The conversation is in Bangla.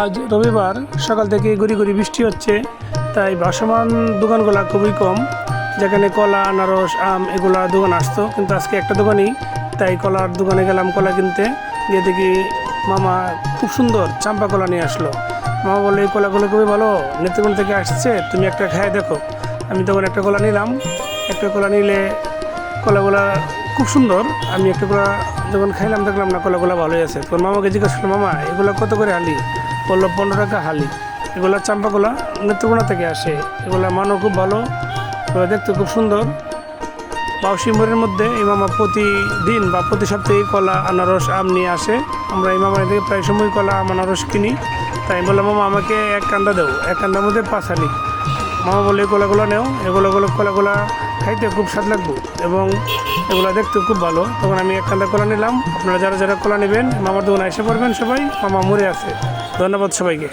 আজ রবিবার সকাল থেকে গুড়ি গুড়ি বৃষ্টি হচ্ছে, তাই ভাসমান দোকানগুলো খুবই কম, যেখানে কলা, আনারস, আম এগুলা দোকান আসতো, কিন্তু আজকে একটা দোকানই, তাই কলার দোকানে গেলাম কলা কিনতে, গিয়ে দেখি মামা খুব সুন্দর চাম্পা কলা নিয়ে আসলো। মামা বলে এই কলাগুলো খুবই ভালো, নেত্রকোনা থেকে আসছে, তুমি একটা খায় দেখো। আমি তখন একটা কলা নিলাম, একটা কলা নিলে কলাগুলা খুব সুন্দর, আমি একটা কলা যখন খাইলাম দেখলাম না, কলাগুলা ভালোই আছে। তখন মামাকে জিজ্ঞাসা করলাম, মামা, এগুলো কত করে হালি বলল পনেরো টাকা হালি। এগুলো চাম্পা কলা নেত্রকোনা থেকে আসে। এগুলো মানও খুব ভালো, এগুলো দেখতে খুব সুন্দর। বাউসিমোড়ের মধ্যে ইমামা প্রতিদিন বা প্রতি সপ্তাহে কলা, আনারস, আম নিয়ে আসে। আমরা এই মামার থেকে প্রায় সময় কলা, আম, আনারস কিনি। তাই বললাম, মামা, আমাকে এক কান্দা দেও, এক কান্দার মধ্যে পাঁচ হালি। মামা বলে, এই কলাগুলো নেও। এগুলো গুলো কলাগুলা খাইতে খুব স্বাদ লাগবে এবং এগুলো দেখতে খুব ভালো। তখন আমি এক কান্দা কলা নিলাম। আপনারা যারা যারা কলা নেবেন, মামার দোকানে এসে পড়বেন সবাই। মামা মরে আছে। ধন্যবাদ সবাইকে।